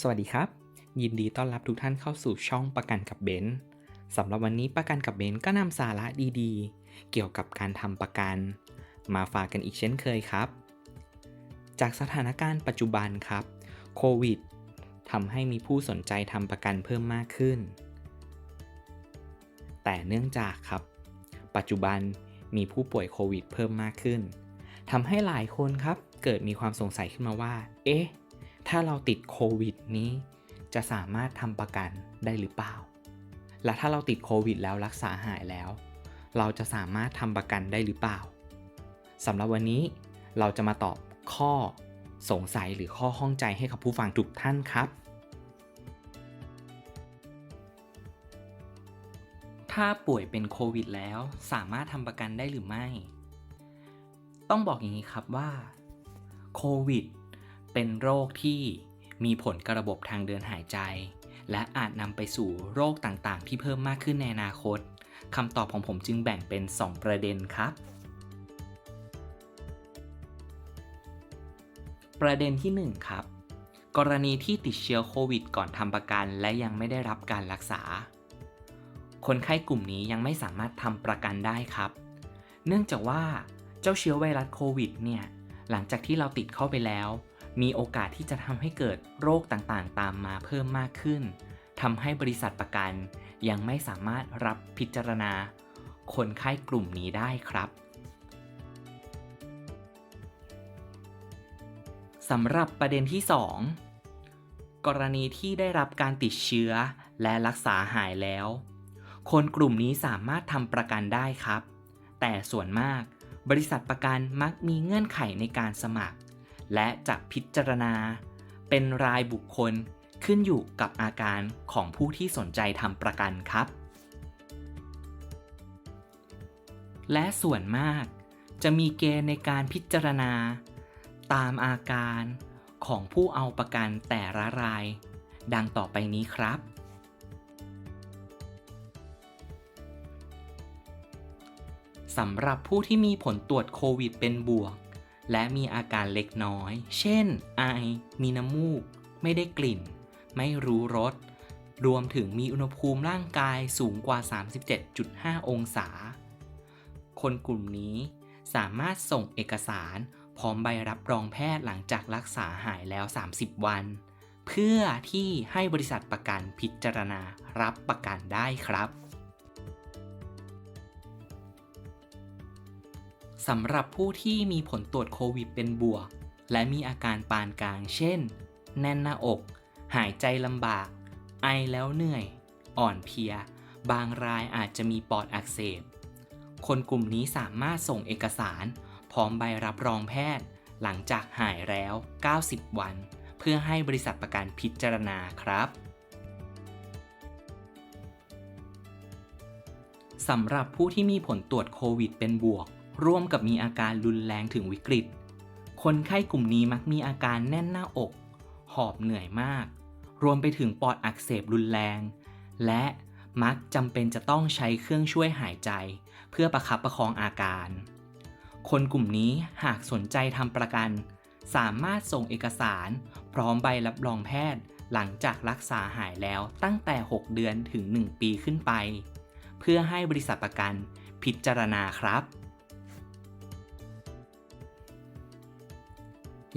สวัสดีครับ ยินดีต้อนรับทุกท่านเข้าสู่ช่องประกันกับเบนซ์สำหรับวันนี้ประกันกับเบนซ์ก็นำสาระดีๆ เกี่ยวกับการทำประกัน มาฝากกันอีกเช่นเคยครับ จากสถานการณ์ปัจจุบันครับโควิดทำให้มีผู้สนใจทำประกันเพิ่มมากขึ้น แต่เนื่องจากครับ ปัจจุบันมีผู้ป่วยโควิดเพิ่มมากขึ้นทำให้หลายคนครับเกิดมีความสงสัยขึ้นมาว่า เอ๊ะ ถ้าเราติดโควิดนี้ จะสามารถทำประกันได้หรือเปล่า และถ้าเราติดโควิดแล้วรักษาหายแล้ว เราจะสามารถทำประกันได้หรือเปล่าสำหรับวันนี้เราจะมาตอบข้อสงสัยหรือข้อข้องใจให้กับผู้ฟังทุกท่านครับ ถ้าป่วยเป็นโควิดแล้วสามารถทำประกันได้หรือไม่ ต้องบอกอย่างนี้ครับว่าโควิด เป็นโรคที่มีผลกระบบทางเดินหายใจ และอาจนำไปสู่โรคต่างๆ ที่เพิ่มมากขึ้นในอนาคตคำตอบของผมจึงแบ่งเป็น 2 ประเด็นครับ ประเด็นที่ 1 ครับ กรณีที่ติดเชื้อโควิด ก่อนทำประกันและยังไม่ได้รับการรักษา คนไข้กลุ่มนี้ยังไม่สามารถทำประกันได้ครับ เนื่องจากว่าเจ้าเชื้อไวรัสโควิดเนี่ยหลังจากที่เราติดเข้าไปแล้ว มีโอกาสที่จะทำให้เกิดโรคต่างๆ ตามมาเพิ่มมากขึ้นทำให้บริษัทประกัน ยังไม่สามารถรับพิจารณา คนไข้กลุ่มนี้ได้ครับสำหรับประเด็นที่ 2 กรณีที่ได้รับการติดเชื้อและรักษาหายแล้ว คนกลุ่มนี้สามารถทำประกันได้ครับ แต่ส่วนมาก บริษัทประกันมักมีเงื่อนไขในการสมัคร และจะพิจารณา เป็นรายบุคคลขึ้นอยู่กับอาการของผู้ที่สนใจทำประกันครับ และส่วนมากจะมีเกณฑ์ในการพิจารณา ตามอาการของผู้เอาประกันแต่ละราย ดังต่อไปนี้ครับ สำหรับผู้ที่มีผลตรวจโควิดเป็นบวก และมีอาการเล็กน้อย เช่น ไอ มีน้ำมูก ไม่ได้กลิ่น ไม่รู้รส รวมถึงมีอุณหภูมิร่างกายสูงกว่า 37.5 องศา คนกลุ่มนี้สามารถส่งเอกสารพร้อมใบรับรองแพทย์หลังจากรักษาหายแล้ว 30 วัน เพื่อที่ให้บริษัทประกันพิจารณารับประกันได้ครับ สำหรับผู้ที่มีผลตรวจโควิดเป็นบวก และมีอาการปานกลาง เช่น แน่นหน้าอก หายใจลำบาก ไอแล้วเหนื่อย อ่อนเพลีย บางรายอาจจะมีปอดอักเสบ คนกลุ่มนี้สามารถส่งเอกสาร พร้อมใบรับรองแพทย์ หลังจากหายแล้ว 90 วัน เพื่อให้บริษัทประกันพิจารณาครับสำหรับผู้ที่มีผลตรวจโควิดเป็นบวก ร่วมกับมีอาการรุนแรงถึงวิกฤต คนไข้กลุ่มนี้มักมีอาการแน่นหน้าอก หอบเหนื่อยมาก รวมไปถึงปอดอักเสบรุนแรง และมักจำเป็นจะต้องใช้เครื่องช่วยหายใจ เพื่อประคับประคองอาการ คนกลุ่มนี้หากสนใจทำประกัน สามารถส่งเอกสาร พร้อมใบรับรองแพทย์ หลังจากรักษาหายแล้วตั้งแต่ 6 เดือนถึง 1 ปีขึ้นไป เพื่อให้บริษัทประกันพิจารณาครับ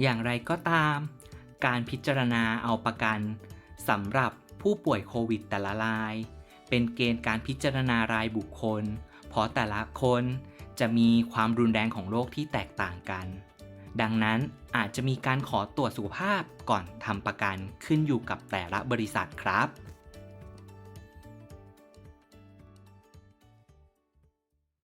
อย่างไรก็ตาม การพิจารณาเอาประกันสำหรับผู้ป่วยโควิดแต่ละราย เป็นเกณฑ์การพิจารณารายบุคคล เพราะแต่ละคนจะมีความรุนแรงของโรคที่แตกต่างกัน ดังนั้นอาจจะมีการขอตรวจสุขภาพก่อนทำประกันขึ้นอยู่กับแต่ละบริษัทครับ